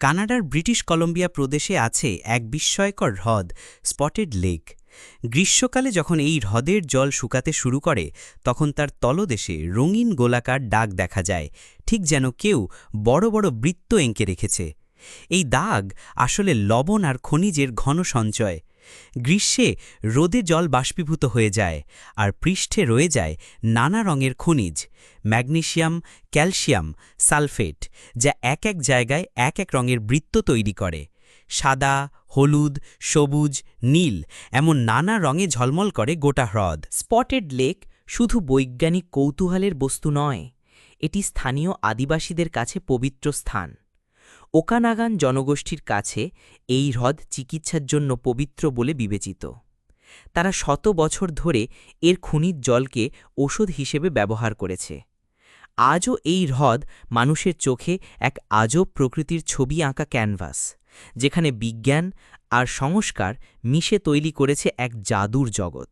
কানাডার British Columbia প্রদেশে আছে এক বিস্ময়কর হ্রদ, স্পটেড লেক। গ্রীষ্মকালে যখন এই হ্রদের জল শুকাতে শুরু করে, তখন তার তলদেশে রঙিন গোলাকার দাগ দেখা যায়, ঠিক যেন কেউ বড় বড় বৃত্ত এঁকে রেখেছে। এই দাগ আসলে লবণ আর খনিজের ঘন সঞ্চয়। গ্রীষ্মে রোদে জল বাষ্পীভূত হয়ে যায় আর পৃষ্ঠে রয়ে যায় নানা রঙের খনিজ, ম্যাগনেশিয়াম, ক্যালসিয়াম, সালফেট, যা এক এক জায়গায় এক এক রঙের বৃত্ত তৈরি করে। সাদা, হলুদ, সবুজ, নীল এমন নানা রঙে ঝলমল করে গোটা হ্রদ। স্পটেড লেক শুধু বৈজ্ঞানিক কৌতূহলের বস্তু নয়, এটি স্থানীয় আদিবাসীদের কাছে পবিত্র স্থান। ওকানাগান জনগোষ্ঠীর কাছে এই হ্রদ চিকিৎসার জন্য পবিত্র বলে বিবেচিত। তারা শত বছর ধরে এর খনিজ জলকে ওষুধ হিসেবে ব্যবহার করেছে। আজও এই হ্রদ মানুষের চোখে এক আজব প্রকৃতির ছবি আঁকা ক্যানভাস, যেখানে বিজ্ঞান আর সংস্কার মিশে তৈরি করেছে এক জাদুর জগৎ।